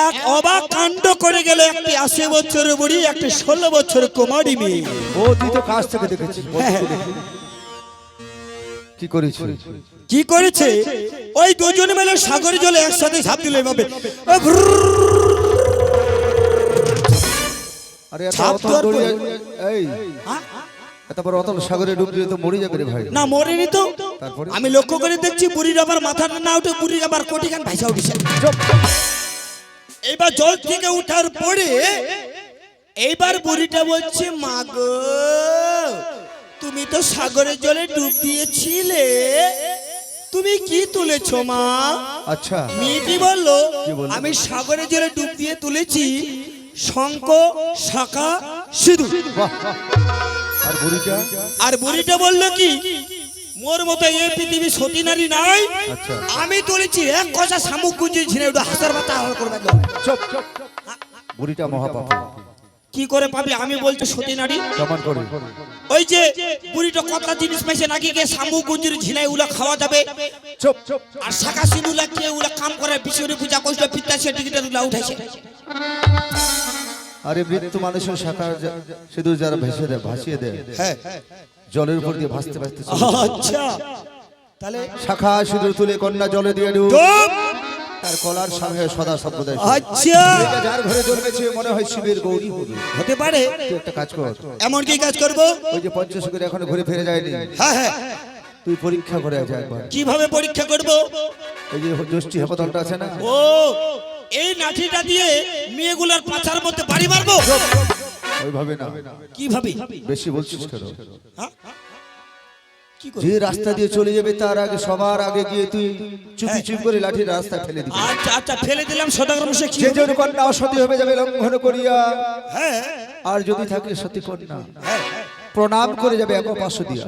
এক অবাক কাণ্ড করে গেল একটি আশি বছরের বুড়ি একটি ষোলো বছরের কুমারী মেয়ে। ও তুই তো কাছ থেকে দেখেছিস হ্যাঁ, দেখি। কি করেছিস কি করেছে? ওই দুজনে মিলে সাগর জলে একসাথে ঝাঁপ দিল এভাবে। আরে এত দেওয়ার এই হ্যাঁ? অতল সাগরে ডুব তো মরে যাবে রে ভাই। না মরেনি তো। আমি লক্ষ্য করে দেখছি বুড়ির আবার মাথাটা না উঠে বুড়ির আবার কোটি গান ভাইসা উঠেছে। এইবার জল থেকে উঠার পরে এইবার বুড়িটা বলছে মাগো তুমি তো সাগরের জলে ডুব দিয়েছিলে। তুমি কি তুলেছো মা? আচ্ছা। মেয়েটি বলল আমি সাগরের জলে ডুব দিয়ে তুলেছি শঙ্খ শাখা সিধু আর বুড়িটা? আর বুড়িটা বলল কি মোর মতো এই পৃথিবী সতী নারী নাই। আচ্ছা। আমি তুলেছি এক কথা শামুক গুঞ্জি ঝিনে ওটা হাসার পাতা হল করবে দাও। চুপ বুড়িটা মহাপাপ। কি করে পাবি? আমি বলছি সতী নারী। কেমন করে। ওই যে বুড়িটা কতটা জিনিস পাইছে নাকি কে? শামুক গুঞ্জির ঝিনাই উলা খাওয়া যাবে। চুপ চুপ। আর শাখা সিঁদুলা কে উলা কাম করে? বিশ্বরে পূজা কষ্ট পিতা সে টিকিটের উলা উঠাইছে। আরে মৃত্যু মানুষের শাখা সিঁদুর যারা ভেসে দেয় ভাসিয়ে দেয়। হ্যাঁ। জলের উপর দিয়ে ভাসতে ভাসতে আচ্ছা। তাহলে শাখা সিঁদুর তুলে কন্যা জলে দিয়ে ডুব তার কলার সঙ্গে সদা সর্বদাই আচ্ছা। যার ঘরে জন্মেছে মনে হয় শিবের গৌরী হবে। হতে পারে। তুই একটা কাজ কর। এমন কি কাজ করব? ওই যে পঞ্চশীকের এখনও ঘুরে ফিরে যায়নি। হ্যাঁ হ্যাঁ। তুই পরীক্ষা করে আজ একবার। কীভাবে পরীক্ষা করব? ওই যে জ্যোষ্ঠী হেপতলটা আছে না? ও এই লাঠিটা দিয়ে মেয়েগুলোর পাছার মধ্যে বাড়ি মারবো? ওইভাবে না। কীভাবে? বেশি বলছিস কেন? হ্যাঁ? যে রাস্তা দিয়ে চলে যাবে তার আগে সবার আগে গিয়ে তুই চুপি চুপি করে লাঠির রাস্তায় ফেলে দিবি। আচ্ছা আচ্ছা ফেলে দিলাম সদাগর মশাই কি যে হবে? জন কন্যা অসতী হবে যাবে লঙ্ঘন করিয়া। হ্যাঁ। আর যদি থাকে সতী কন্যা হ্যাঁ প্রণাম করে যাবে এক পাঁচশো দিয়া।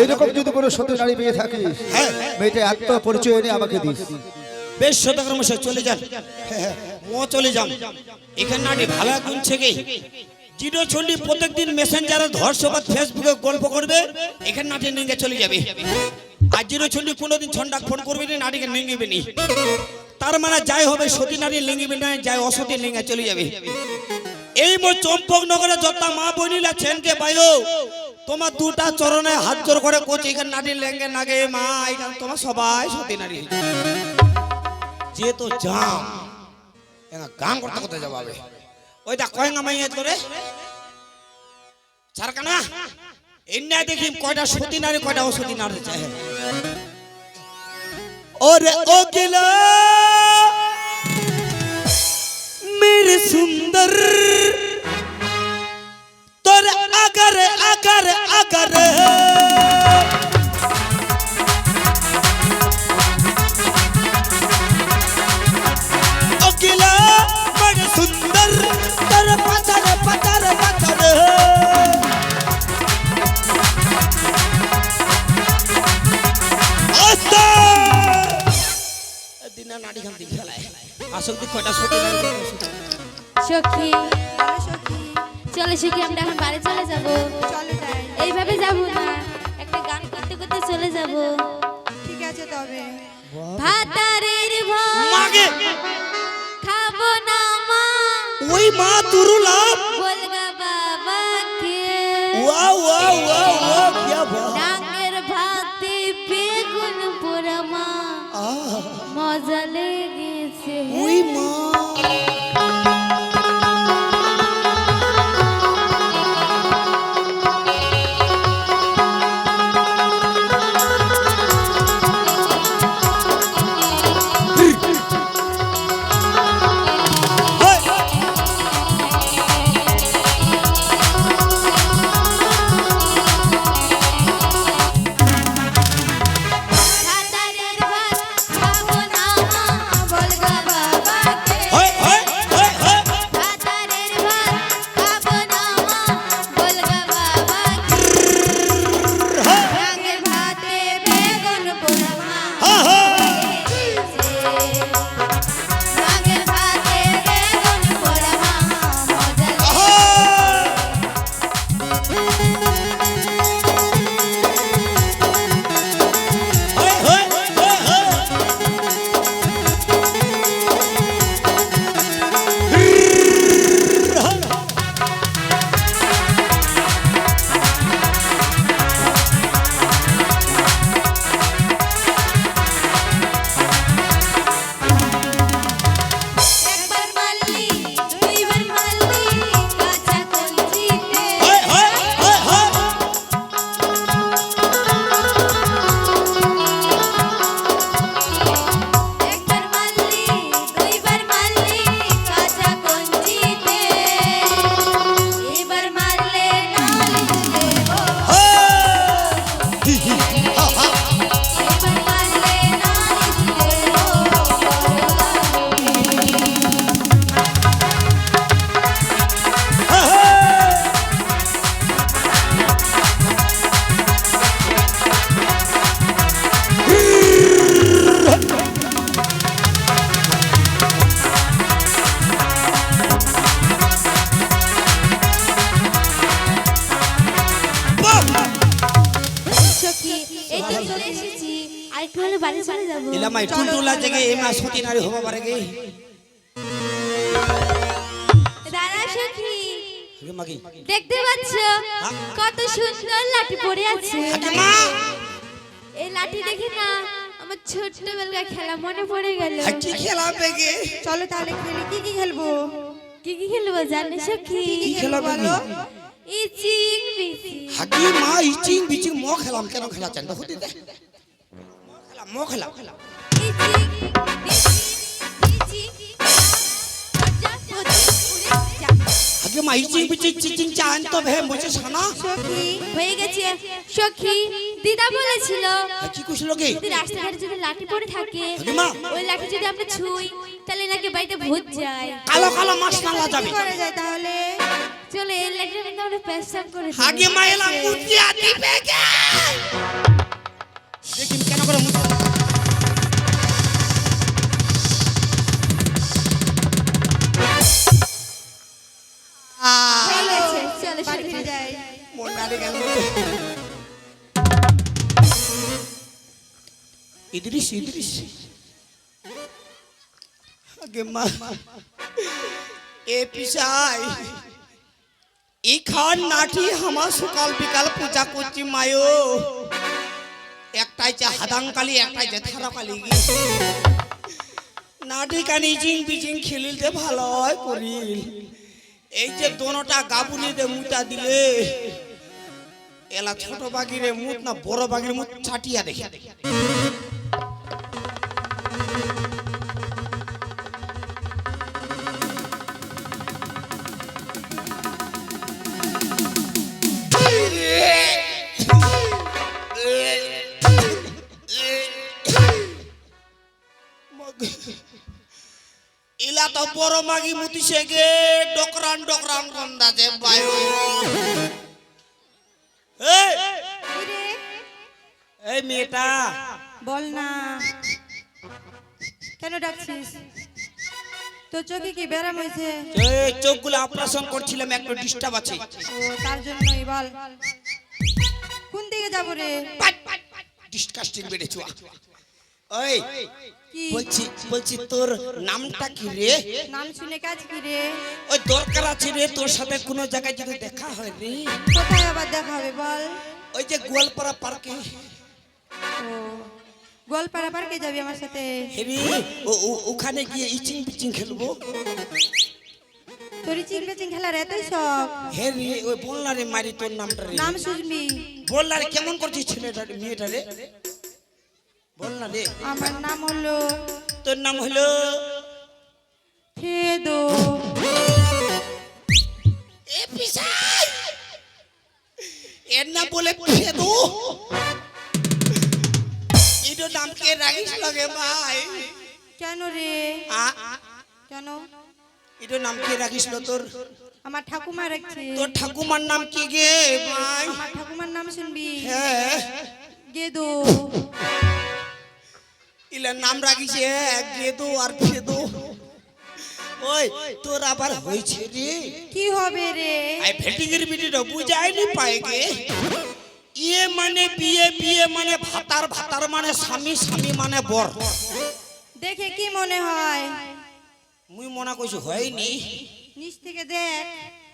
এইরকম যদি কোনো সতী নারী পেয়ে থাকিস হ্যাঁ। মেয়েটা আত্মপরিচয় এনে আমাকে দিস। বেশ সদাগর মশাই, চলে যান। ও চলে যান। এখানে নাটি ভালো গুণ থেকে জিরো চন্ডি প্রত্যেকদিন মেসেঞ্জারে ধর্ষবাদ ফেসবুকে গল্প করবে, এখানে নাটে নিয়ে চলে যাবে। আর জিরো চন্ডি কোনোদিন ছন্ডা ফোন করবে না নারীকে নেঙ্গিবে নি। তার মানে যাই হবে সতী নারী লিঙ্গিবে না, যাই অসতী লিঙ্গে চলে যাবে। এই মো চম্পক নগরে যত মা বনিলা ছেনকে পাইও তোমার দুটা চরণে হাত জোর করে কোচ, এখানে নারী লেঙ্গে নাগে মা, এখানে তোমার সবাই সতী নারী। যে তো জাম। এনা গান করতে করতে যাবে ওইটা কয় না মাইয়ে তোরে? সারকানা এন্না দেখি কয়টা সতী নারী কয়টা অসতী নারী চাই ওরে ও গিলা মেরে সুন্দর ভাতারের মাগে। খাব না মা। ওই মা তুরু লাভ। বলগা বাবা ওয়া ওয়া ওয়া ওয়া কি বাবা বাড়ি চলে যাব। ইলা মাই টুলটুলা জেগে এ সতী নারী হবা পারে গে। দাঁড়া সখী দেখতে পাচ্ছ কত সুন্দর লাঠি পড়ে আছে। এই লাঠি দেখে না আমার ছোট্টবেলার খেলা মনে পড়ে গেল। কি খেলাবে গে? চলো তাহলে খেলি কি কি খেলব? কি কি খেলব জানো সখী? কি বলো হাগি মা ইচিং বিচিং ম খেলাম কেন খেলা চান হতে দে। ম খেলা ম খেলা খেলা ইচিং বিচি ইচিং যা উড়ে যা আগে মা ইচিং বিচিং চিচিং চান তো ভে মুঝে সানা। সখী হয়ে গেছে। সখী দিদা বলেছিল কি কুছলো গে রাস্তাঘাটে যদি লাঠি পড়ে থাকে ওই লাঠি যদি আমরা ছুঁই তাহলে নাকি বাড়িতে ভূত যায়। কালো কালো মাছ নালা যাবে। করা যায় তাহলে? চলে কিন্তু আমরা পেশাব করে। আগে মা এলা মুতিয়া দিবে গে দেখিম কেন করে মুতিয়া ইদ্রিস ইদ্রিস। আগে মা এ পিসাই এই খান নাটি আমার সকাল বিকাল পূজা করছি মায়ো। একটাই যে হাদাং কালি একটাই যে থারা কালি নাটি কানি জিং বিজিং খেলিলতে ভালো হয় করিল। এই যে দোনোটা গাবুনিতে মুটা দিলে এলা ছোট বাগিরে মুখ না বড় বাগির মুখ ছাটিয়া দেখে। ইলা মুতিছে গে ডকরান ডকরান গন্দাতে বায়ু এই! মেয়েটা। বল না। কেন ডাকছিস? তোর চোখে কি ব্যারাম হয়েছে? এই চোখগুলো অপারেশন করছিলাম একটু ডিস্টার্ব আছে। ও তার জন্যই বল। কোন দিকে যাব রে? ডিসকাস্টিং বেড়েছো ওই বলছি বলছি তোর নামটা কি রে? নাম শুনে কাজ কি রে? ওই দরকার আছে রে তোর সাথে কোনো জায়গায় যদি দেখা হয় রে। কোথায় আবার দেখা হবে বল? ওই যে গোয়ালপাড়া পার্কে। ও গোয়ালপাড়া পার্কে যাবি আমার সাথে? ও- ওখানে গিয়ে ইচিং পিচিং খেলব? তোর চিং চিং খেলার এতই শখ। হেরি ওই বললারে মারি তোর নামটা রে। নাম শুনবি। বললা রে কেমন করছিস ছেলেটা মেয়েটা রে? বল না রে আমার নাম হলো তোর নাম হলো? ফেদো। এ পিসাই! এর নাম বলে ফেদু। ইটো নাম কে রাখিস লগে ভাই? কেন রে? কেন? ইটো নাম কে রাখিস লো তোর? আমার ঠাকুমা রাখছে। তোর ঠাকুমার নাম কি গে ভাই? আমার ঠাকুমার নাম শুনবি? হ্যাঁ। গেদো। ইলা নাম রাখিছে গেদু আর ফেদু ওই তোর আবার হয়েছে রে। কি হবে রে? আই ভেটিগির বিটিটা বুঝাইনি পাইগে ইয়ে মানে বিয়ে বিয়ে মানে ভাতার ভাতার মানে স্বামী স্বামী মানে বর। দেখে কি মনে হয়? মুই মনে করছি হয়নি। নিচ থেকে দেখ।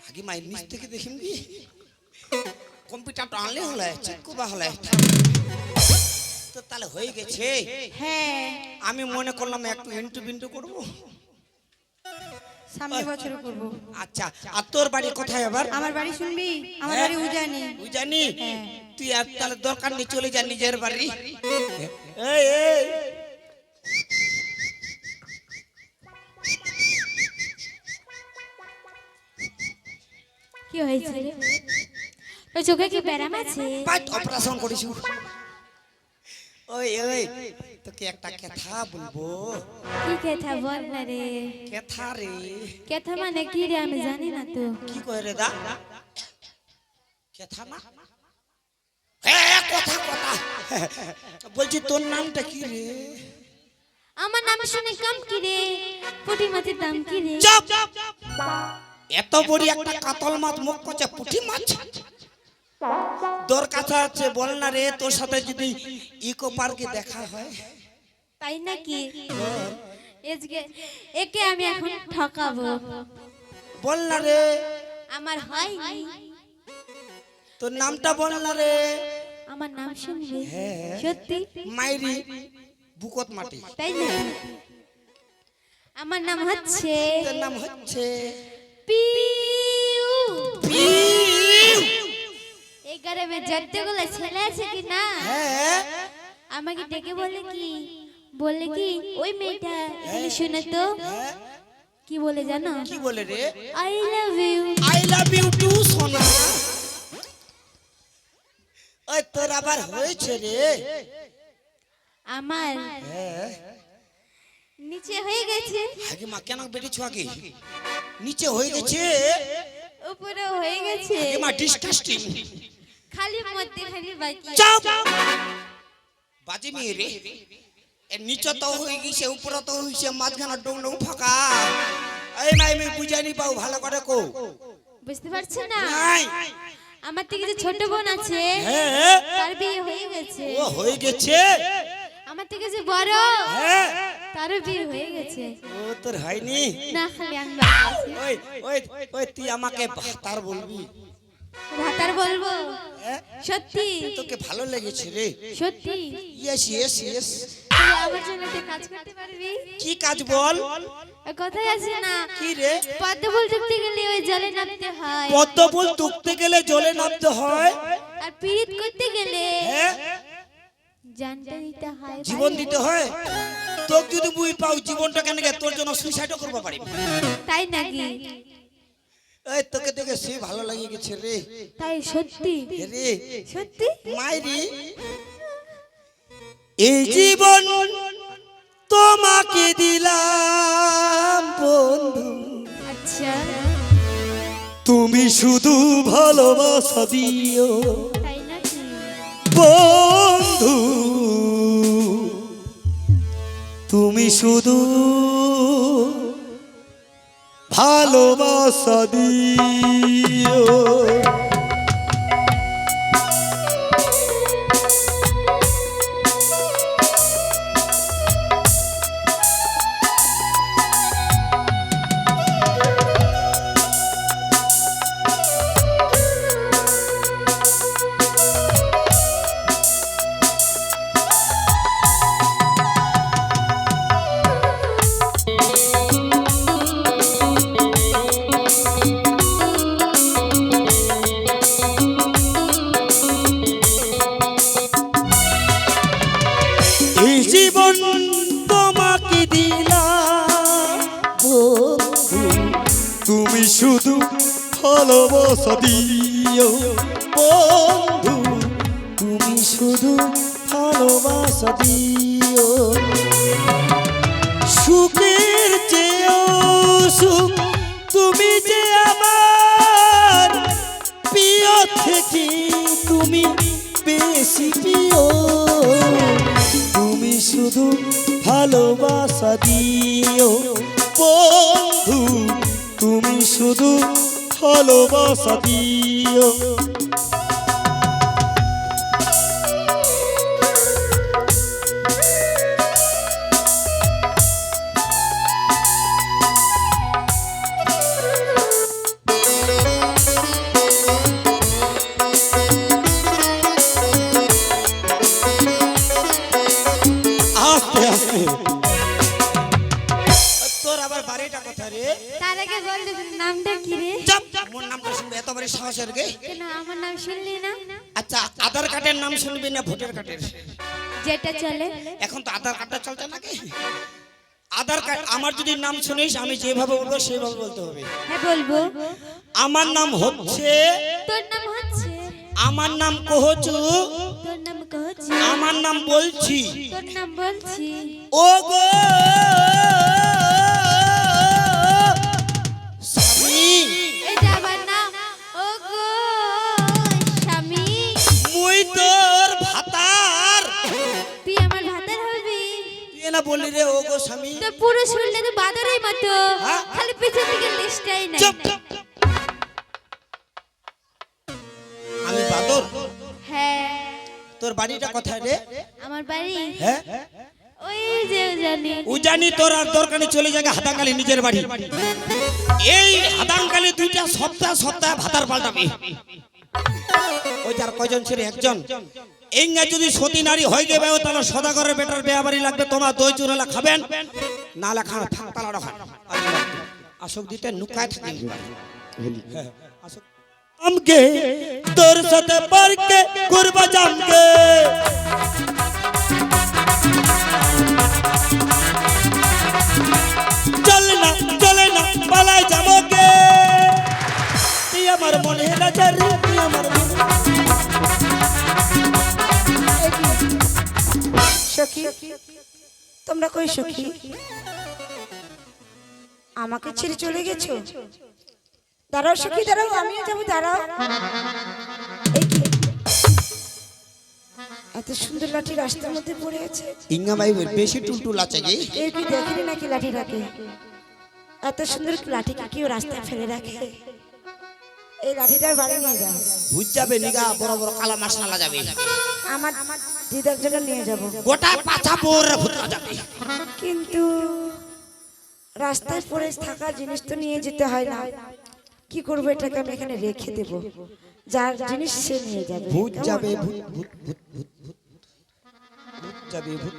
আগে মাই নিচ থেকে দেখিম কি? কম্পিউটারটা আনলে হলে চেক করবা হলে তো তাহলে হয়ে গেছে। হ্যাঁ। আমি মনে করলাম একটু ইন্টু বিন্টু করব। সামনে বছর করব। আচ্ছা আর তোর বাড়ি কোথায় আবার? আমার বাড়ি শুনবি? আমার হ্যাঁ। বাড়ি উজানি। তুই হ্যাঁ। তুই আর তাহলে দরকার নেই চলে যা নিজের বাড়ি। এই এই। কি হয়েছে? রে? চোখে কি ব্যারাম আছে? পাঁচ অপারেশন করেছি। ওই ওই তোকে একটা কথা বলব। কি কথা বল না রে? কথা রে? কথা মানে কি রে আমি জানি না তো। কি কয় রে দা? কথা না? হ্যাঁ কথা কথা বলছি তোর নামটা কি রে? আমার নাম শুনে কাম কি রে? পুটি মাছের দাম কি রে? চুপ! এত বড় একটা কাতল মাছ মুখ করছে পুঁটি মাছ তোর কাছে আছে বল না রে তোর সাথে যদি ইকো পার্কে দেখা হয়। তাই নাকি? এজকে একে আমি এখন ঠকাবো। বল না রে। আমার হয়নি। তোর নামটা বল না রে। আমার নাম শুনবি? হ্যাঁ। সত্যি? মাইরি বুকত মাটি। তাই নাকি? আমার নাম হচ্ছে তোর নাম হচ্ছে পিউ এই গ্রামে যতগুলো ছেলে আছে কি না? হ্যাঁ। আমাকে ডেকে বলে কি? বলে কি ওই মেয়েটা এখানে শুনে তো। হ্যাঁ, কি বলে জানো? কি বলে রে? I love you I love you too সোনা। ওই তোর আবার হয়েছে রে। আমার হ্যাঁ। নিচে হয়ে গেছে। আগে মা কেন বেরিয়েছো আগে? নিচে হয়ে গেছে। উপরে হয়ে গেছে। মা ডিসকাস্টিং খালি মধ্যে খালি বাকি চাপ! বাজে মেয়ে রে এর নিচে তো হয়ে গেছে উপরে তো হয়েছে মাঝখানে ডং ডং ফাঁকা। এই মাই আমি বুঝাইনি পাও ভালো করে কো বুঝতে পারছ না? নাই। আমার থেকে যে ছোট বোন আছে হ্যাঁ তার বিয়ে হয়ে গেছে। ও হয়ে গেছে? আমার থেকে যে বড় হ্যাঁ তারও বিয়ে হয়ে গেছে। ও তোর হয়নি? না খালি আমি ওই ওই ওই তুই আমাকে তার বলবি। ভাতার বলব? সত্যি। তোকে ভালো লেগেছে রে। সত্যি। ইয়েস ইয়েস ইয়েস তুই আমার জন্য কাজ করতে পারবি? কি কাজ বল? কথাই আছে না। কি রে? পদ্ম ফুল তুলতে গেলে ওই জলে নামতে হয়। পদ্ম ফুল তুকতে গেলে জলে নামতে হয়? আর পীড়িত করতে গেলে হ্যাঁ? জানটা দিতে হয় জীবন দিতে হয়? তোকে যদি বুই পাও জীবনটা কেন গে? তোর জন্য সুইসাইডও করতে পারি। তাই নাকি? এই তোকে দেখে সে ভালো লাগে গেছে রে। তাই সত্যি? রে? সত্যি? মাইরি। এই জীবন তোমাকে দিলাম বন্ধু। আচ্ছা। তুমি শুধু ভালোবাসা দিও। বন্ধু তুমি শুধু ভালোবাসা দিও ভালোবাসা বন্ধু, তুমি শুধু ভালোবাসা সুখের চেয়েও সুখ, তুমি যে আমার প্রিয় থেকে তুমি বেশি প্রিয়। তুমি শুধু ভালোবাসা দিও। বন্ধু, তুমি শুধু ভালোবাসা দিও। আধার কার্ডের নাম শুনবি না ভোটার কার্ডের? যেটা চলে। এখন তো আধার কার্ডটা চলছে নাকি? আধার কার্ড আমার যদি নাম শুনিস আমি যেভাবে বলব সেইভাবে বলতে হবে। হ্যাঁ বলব। আমার নাম হচ্ছে তোর নাম হচ্ছে? আমার নাম কহচু। তোর নাম কহছি আমার নাম বলছি। তোর নাম বলছি? ও গো না বললি রে ও গো স্বামী? তো পুরো শুনলে তো বাদরের মতো। হ্যাঁ? খালি পিছন দিকে লিস্টটাই নাই। চুপ আমি বাদর? হ্যাঁ। তোর বাড়িটা কোথায় রে? আমার বাড়ি? হ্যাঁ? ওই যে জানি উজানি তোর আর দরকার চলে যাবে হাদাঙ্গালি নিজের বাড়ি। এই হাদাঙ্গালি দুইটা সপ্তাহ সপ্তাহ ভাতার পাল্টাবে। ওই যার কয়জন ছিল? একজন। এঙ্গা যদি সতী নারী হয়ে যাবে তাহলে সদাগরের বেটার বেয়াবারি বাড়ি লাগবে। তোমার দই চুরালা খাবেন। না রাখান আসক দিতে নুকায় থাকেন হ্যাঁ, আমকে তোর সাথে পার্কে করবা আমাকে ছেড়ে চলে গেছো? দাঁড়াও সখী দাঁড়াও আমিও যাব দাঁড়াও। এত সুন্দর লাঠি রাস্তার মধ্যে পড়ে আছে। ইঙ্গা ভাই বেশি টুলটুল আছে কি? এই কি দেখেনি নাকি লাঠি রাখে? এত সুন্দর লাঠিকে কেউ রাস্তায় ফেলে রাখে? এই লাঠিটার বাড়ি নিয়ে যাও বুঝ যাবে নিগা বড় বড় কালা মাছ নালা যাবে। আমার দিদার জন্য নিয়ে যাব। গোটা পাছা যাবে। কিন্তু রাস্তায় পড়ে থাকা জিনিস তো নিয়ে যেতে হয় না। কি করব এটাকে আমি এখানে রেখে দেব। যার জিনিস সে নিয়ে যাবে। ভূত যাবে ভূত ভূত ভূত ভূত ভূত ভূত যাবে ভূত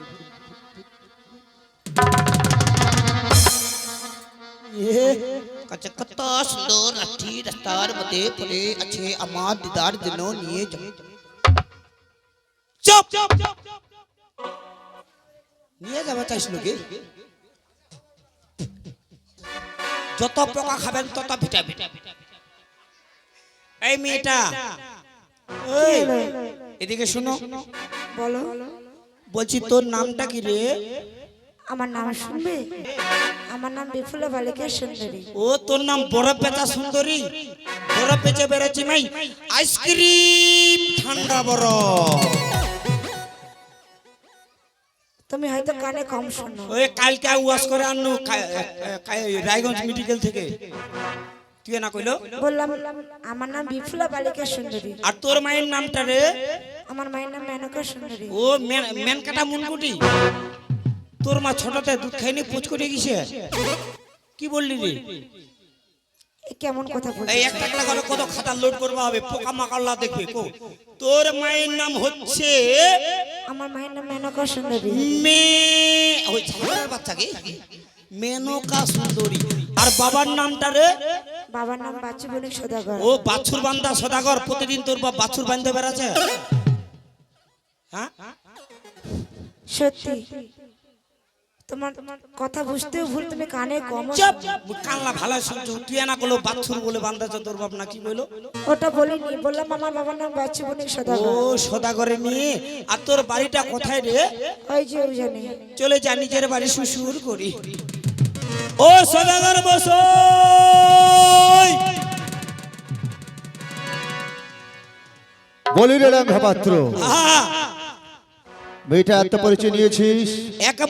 কত সুন্দর লাঠি রাস্তার মধ্যে পড়ে আছে আমার দিদার জন্য নিয়ে যাও। নিয়ে যাবে চাইছিল কি যত পোকা খাবেন তত ভিটামিন। এই মেয়েটা। এদিকে শোনো। বলো। বলছি তোর নামটা কি রে? আমার নাম শুনবে? আমার নাম বিফুলা বালিকা সুন্দরী। ও তোর নাম বড় পেঁচা সুন্দরী। বড় পেঁচে বেড়েছি মাই আইসক্রিম ঠান্ডা বড় তুমি হয়তো কানে কম শোনো। ওই কালকে ওয়াশ করে আনু রায়গঞ্জ মেডিকেল থেকে। তুই না কইলো? বললাম আমার নাম বিফুলা বালিকা সুন্দরী। আর তোর মায়ের নামটা রে? আমার মায়ের নাম মেনকা সুন্দরী। ও মেন মেন কাটা মুনকুটি। তোর মা ছোটতে দুধ খাইনি পুচ করে গেছে। কি বললি রে? কেমন কথা বলছো এই একটা একটা করে কত খাতা লোড করবা হবে পোকা মাকাল্লা দেখবে কো। তোর মায়ের নাম হচ্ছে আমার মায়ের নাম মেনকা সুন্দরী। মে ওই ছাগলের বাচ্চা কি? মেনকা সুন্দরী। আর বাবার নামটা রে? বাবার নাম বাচ্চু বণিক সদাগর। ও বাছুর বান্দা সদাগর। প্রতিদিন তোর বাপ বাছুর বান্ধে বেড়াচ্ছে? হ্যাঁ? সত্যি। তোমার কথা বুঝতেও ভুল তুমি কানে কম চুপ কানলা ভালো শুনছো? তুই না করল বাছুর বলে তোর বাপ না কি বলল? ওটা বলিনি বললাম আমার বাবার নাম বাচ্চু ও সদাগর সদাগরে নিয়ে আর তোর বাড়িটা কোথায় রে? ওই যে ওই জানি চলে যা নিজের বাড়ি শ্বশুর করি। ও সদাগর বস! বলি রে রাঙ্গা পাত্র মেয়েটা এত পরিচয় নিয়েছিস? একবার